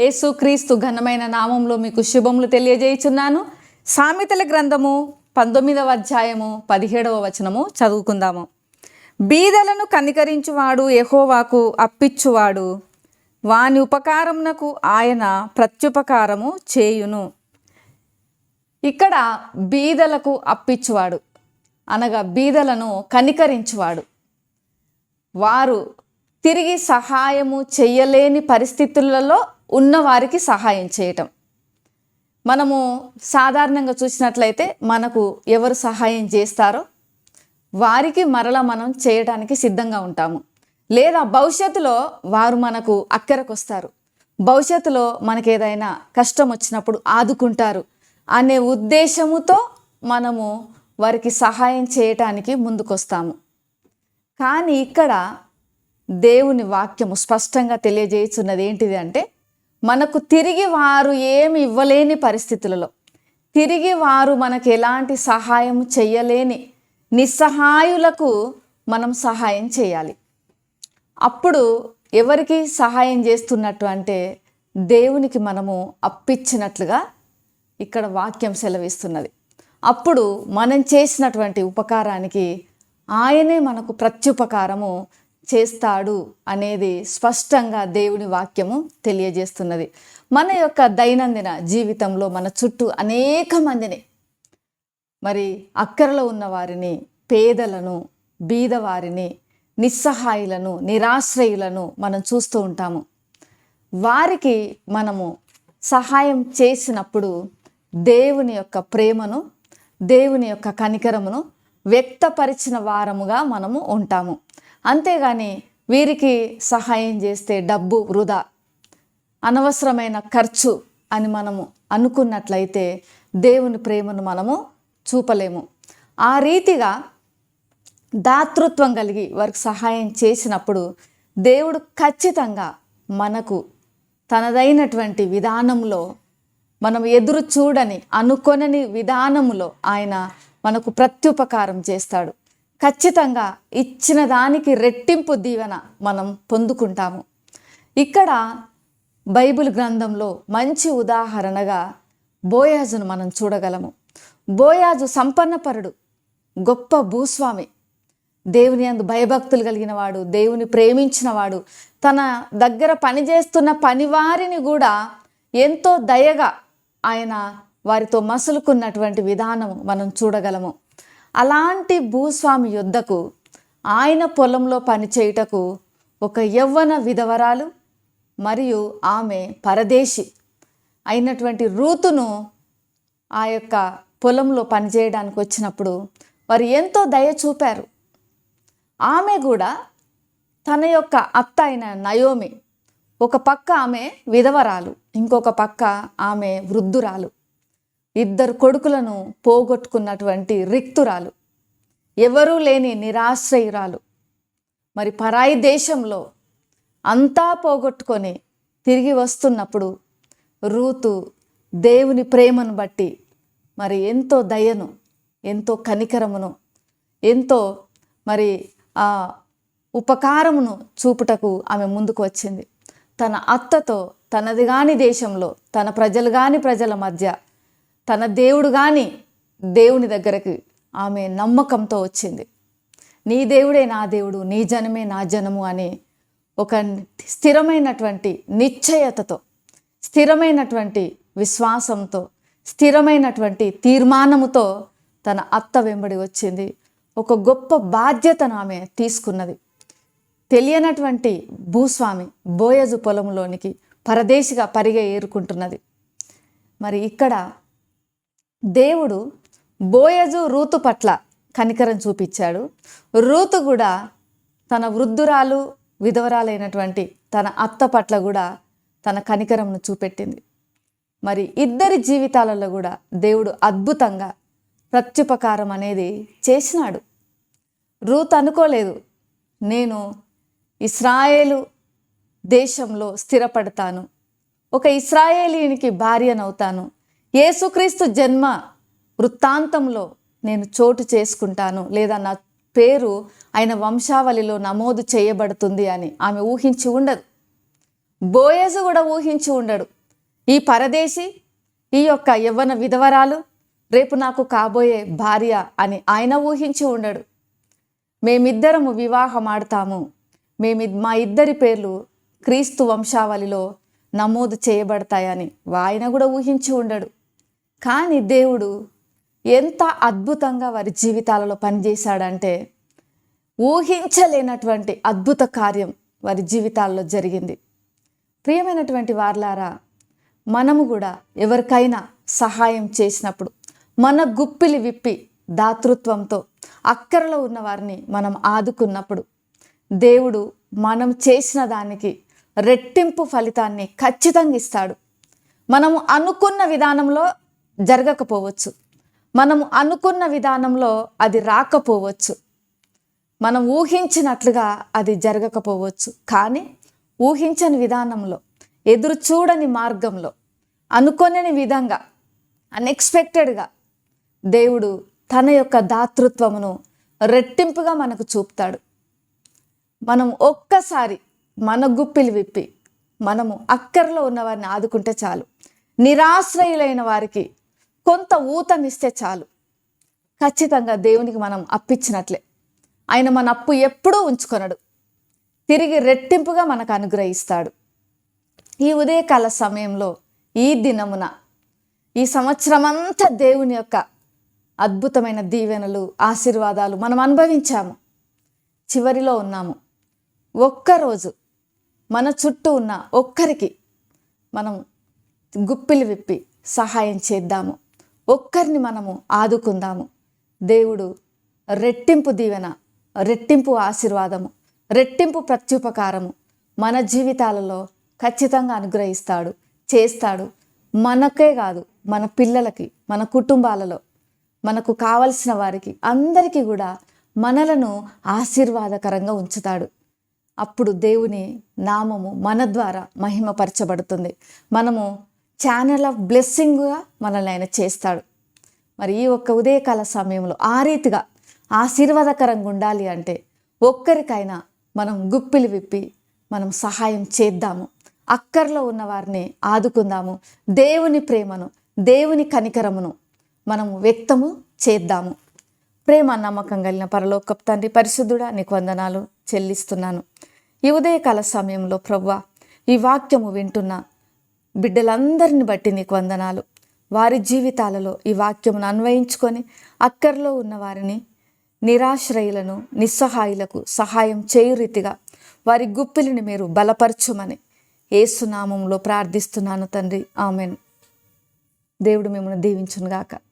యేసుక్రీస్తు ఘనమైన నామంలో మీకు శుభములు తెలియజేయుచున్నాను. సామెతల గ్రంథము పంతొమ్మిదవ అధ్యాయము పదిహేడవ వచనము చదువుకుందాము. బీదలను కనికరించువాడు ఎహోవాకు అప్పిచ్చువాడు. వాని ఉపకారమునకు ఆయన ప్రత్యుపకారము చేయును. ఇక్కడ బీదలకు అప్పిచ్చువాడు. అనగా బీదలను కనికరించువాడు. వారు తిరిగి సహాయము చెయ్యలేని పరిస్థితులలో ఉన్నవారికి సహాయం చేయటం. మనము సాధారణంగా చూసినట్లయితే మనకు ఎవరు సహాయం చేస్తారో వారికి మరల మనం చేయడానికి సిద్ధంగా ఉంటాము. లేదా భవిష్యత్తులో వారు మనకు అక్కరకు వస్తారు భవిష్యత్తులో మనకి ఏదైనా కష్టం వచ్చినప్పుడు ఆదుకుంటారు అనే ఉద్దేశముతో మనము వారికి సహాయం చేయటానికి ముందుకొస్తాము. కానీ ఇక్కడ దేవుని వాక్యము స్పష్టంగా తెలియజేస్తున్నది ఏంటిది అంటే మనకు తిరిగి వారు ఏమి ఇవ్వలేని పరిస్థితులలో తిరిగి వారు మనకు ఎలాంటి సహాయం చెయ్యలేని నిస్సహాయులకు మనం సహాయం చేయాలి. అప్పుడు ఎవరికి సహాయం చేస్తున్నట్టు అంటే దేవునికి మనము అప్పిచ్చినట్లుగా ఇక్కడ వాక్యం సెలవిస్తున్నది. అప్పుడు మనం చేసినటువంటి ఉపకారానికి ఆయనే మనకు ప్రత్యుపకారము చేస్తాడు అనేది స్పష్టంగా దేవుని వాక్యము తెలియజేస్తున్నది. మన యొక్క దైనందిన జీవితంలో మన చుట్టూ అనేక మందిని మరి అక్కరలో ఉన్న వారిని పేదలను బీదవారిని నిస్సహాయులను నిరాశ్రయులను మనం చూస్తూ ఉంటాము. వారికి మనము సహాయం చేసినప్పుడు దేవుని యొక్క ప్రేమను దేవుని యొక్క కనికరమును వ్యక్తపరిచిన వారముగా మనము ఉంటాము. అంతేగాని వీరికి సహాయం చేస్తే డబ్బు వృధా. అనవసరమైన ఖర్చు అని మనము అనుకున్నట్లయితే దేవుని ప్రేమను మనము చూపలేము. ఆ రీతిగా దాతృత్వం కలిగి వారికి సహాయం చేసినప్పుడు దేవుడు ఖచ్చితంగా మనకు తనదైనటువంటి విధానంలో మనం ఎదురు చూడని అనుకొనని విధానములో ఆయన మనకు ప్రత్యుపకారం చేస్తాడు. ఖచ్చితంగా ఇచ్చిన దానికి రెట్టింపు దీవెన మనం పొందుకుంటాము. ఇక్కడ బైబిల్ గ్రంథంలో మంచి ఉదాహరణగా బోయాజును మనం చూడగలము. బోయాజు సంపన్నపరుడు గొప్ప భూస్వామి. దేవుని అందు భయభక్తులు కలిగిన వాడు దేవుని ప్రేమించినవాడు తన దగ్గర పనిచేస్తున్న పనివారిని కూడా ఎంతో దయగా ఆయన వారితో మసులుకున్నటువంటి విధానం మనం చూడగలము. అలాంటి భూస్వామి యుద్ధకు ఆయన పొలంలో పనిచేయుటకు ఒక యవ్వన విధవరాలు మరియు ఆమె పరదేశి అయినటువంటి రూతును ఆ యొక్క పొలంలో పనిచేయడానికి వచ్చినప్పుడు వారు ఎంతో దయ చూపారు. ఆమె కూడా తన యొక్క అత్త అయిన నయోమి ఒక పక్క ఆమె విధవరాలు ఇంకొక పక్క ఆమె వృద్ధురాలు. ఇద్దరు కొడుకులను పోగొట్టుకున్నటువంటి రిక్తురాలు. ఎవరూ లేని నిరాశ్రయురాలు. మరి పరాయి దేశంలో అంతా పోగొట్టుకొని తిరిగి వస్తున్నప్పుడు రూతు దేవుని ప్రేమను బట్టి మరి ఎంతో దయను ఎంతో కనికరమును ఎంతో మరి ఆ ఉపకారమును చూపుటకు ఆమె ముందుకు వచ్చింది. తన అత్తతో తనది కాని దేశంలో తన ప్రజలు కాని ప్రజల మధ్య తన దేవుడు కానీ దేవుని దగ్గరకు ఆమె నమ్మకంతో వచ్చింది. నీ దేవుడే నా దేవుడు నీ జనమే నా జనము అని ఒక స్థిరమైనటువంటి నిశ్చయతతో స్థిరమైనటువంటి విశ్వాసంతో స్థిరమైనటువంటి తీర్మానముతో తన అత్త వెంబడి వచ్చింది. ఒక గొప్ప బాధ్యతను ఆమె తీసుకున్నది. తెలియనటువంటి భూస్వామి బోయజు పొలంలోనికి పరదేశిగా పరిగె ఏరుకుంటున్నది. మరి ఇక్కడ దేవుడు బోయజు రూతు పట్ల కనికరం చూపించాడు. రూతు కూడా తన వృద్ధురాలు విధవరాలైనటువంటి తన అత్త పట్ల కూడా తన కనికరంను చూపెట్టింది. మరి ఇద్దరి జీవితాలలో కూడా దేవుడు అద్భుతంగా ప్రత్యుపకారం అనేది చేసినాడు. రూత్ అనుకోలేదు నేను ఇస్రాయేలు దేశంలో స్థిరపడతాను ఒక ఇస్రాయేలీనికి భార్యనవుతాను యేసుక్రీస్తు జన్మ వృత్తాంతంలో నేను చోటు చేసుకుంటాను లేదా నా పేరు ఆయన వంశావళిలో నమోదు చేయబడుతుంది అని ఆమె ఊహించి ఉండదు. బోయజు కూడా ఊహించి ఉండడు. ఈ పరదేశి ఈ యొక్క యవ్వన విధవరాలు రేపు నాకు కాబోయే భార్య అని ఆయన ఊహించి ఉండడు. మేమిద్దరము వివాహం ఆడతాము మేమి మా ఇద్దరి పేర్లు క్రీస్తు వంశావళిలో నమోదు చేయబడతాయని ఆయన కూడా ఊహించి ఉండడు. కానీ దేవుడు ఎంత అద్భుతంగా వారి జీవితాలలో పనిచేశాడంటే ఊహించలేనటువంటి అద్భుత కార్యం వారి జీవితాల్లో జరిగింది. ప్రియమైనటువంటి వార్లారా మనము కూడా ఎవరికైనా సహాయం చేసినప్పుడు మన గుప్పిలి విప్పి దాతృత్వంతో అక్కరలో ఉన్న వారిని మనం ఆదుకున్నప్పుడు దేవుడు మనం చేసిన దానికి రెట్టింపు ఫలితాన్ని ఖచ్చితంగా ఇస్తాడు. మనము అనుకున్న విధానంలో జరగకపోవచ్చు. మనము అనుకున్న విధానంలో అది రాకపోవచ్చు. మనం ఊహించినట్లుగా అది జరగకపోవచ్చు. కానీ ఊహించని విధానంలో ఎదురు చూడని మార్గంలో అనుకోని విధంగా అన్ఎక్స్పెక్టెడ్గా దేవుడు తన యొక్క దాతృత్వమును రెట్టింపుగా మనకు చూపుతాడు. మనం ఒక్కసారి మన గుప్పిలు విప్పి మనము అక్కర్లో ఉన్నవారిని ఆదుకుంటే చాలు. నిరాశ్రయులైన వారికి కొంత ఊతనిస్తే చాలు. ఖచ్చితంగా దేవునికి మనం అప్పిచ్చినట్లే. ఆయన మన అప్పు ఎప్పుడూ ఉంచుకొనడు. తిరిగి రెట్టింపుగా మనకు అనుగ్రహిస్తాడు. ఈ ఉదయకాల సమయంలో ఈ దినమున ఈ సంవత్సరం అంతా దేవుని యొక్క అద్భుతమైన దీవెనలు ఆశీర్వాదాలు మనం అనుభవించాము. చివరిలో ఉన్నాము. ఒక్కరోజు మన చుట్టూ ఉన్న ఒక్కరికి మనం గుప్పిలు విప్పి సహాయం చేద్దాము. ఒక్కరిని మనము ఆదుకుందాము. దేవుడు రెట్టింపు దీవెన రెట్టింపు ఆశీర్వాదము రెట్టింపు ప్రత్యుపకారము మన జీవితాలలో ఖచ్చితంగా అనుగ్రహిస్తాడు చేస్తాడు. మనకే కాదు మన పిల్లలకి మన కుటుంబాలలో మనకు కావలసిన వారికి అందరికీ కూడా మనలను ఆశీర్వాదకరంగా ఉంచుతాడు. అప్పుడు దేవుని నామము మన ద్వారా మహిమపరచబడుతుంది. మనము ఛానల్ ఆఫ్ బ్లెస్సింగ్గా మనల్ని ఆయన చేస్తాడు. మరి ఈ ఒక్క ఉదయకాల సమయంలో ఆ రీతిగా ఆశీర్వాదకరంగా ఉండాలి అంటే ఒక్కరికైనా మనం గుప్పిలు విప్పి మనం సహాయం చేద్దాము. అక్కర్లో ఉన్న వారిని ఆదుకుందాము. దేవుని ప్రేమను దేవుని కనికరమును మనము వ్యక్తము చేద్దాము. ప్రేమ నమ్మకం కలిగిన పరలోక తండ్రి పరిశుద్ధుడా నీకు వందనాలు చెల్లిస్తున్నాను. ఈ ఉదయకాల సమయంలో ప్రవ్వా ఈ వాక్యము వింటున్న బిడ్డలందరిని బట్టి నీకు వందనాలు. వారి జీవితాలలో ఈ వాక్యమును అన్వయించుకొని అక్కర్లో ఉన్న వారిని నిరాశ్రయులను నిస్సహాయులకు సహాయం చేయు రీతిగా వారి గుప్పిలిని మీరు బలపరచుమని ఏసునామంలో ప్రార్థిస్తున్నాను తండ్రి. ఆమెను. దేవుడు మిమ్మల్ని దీవించునుగాక.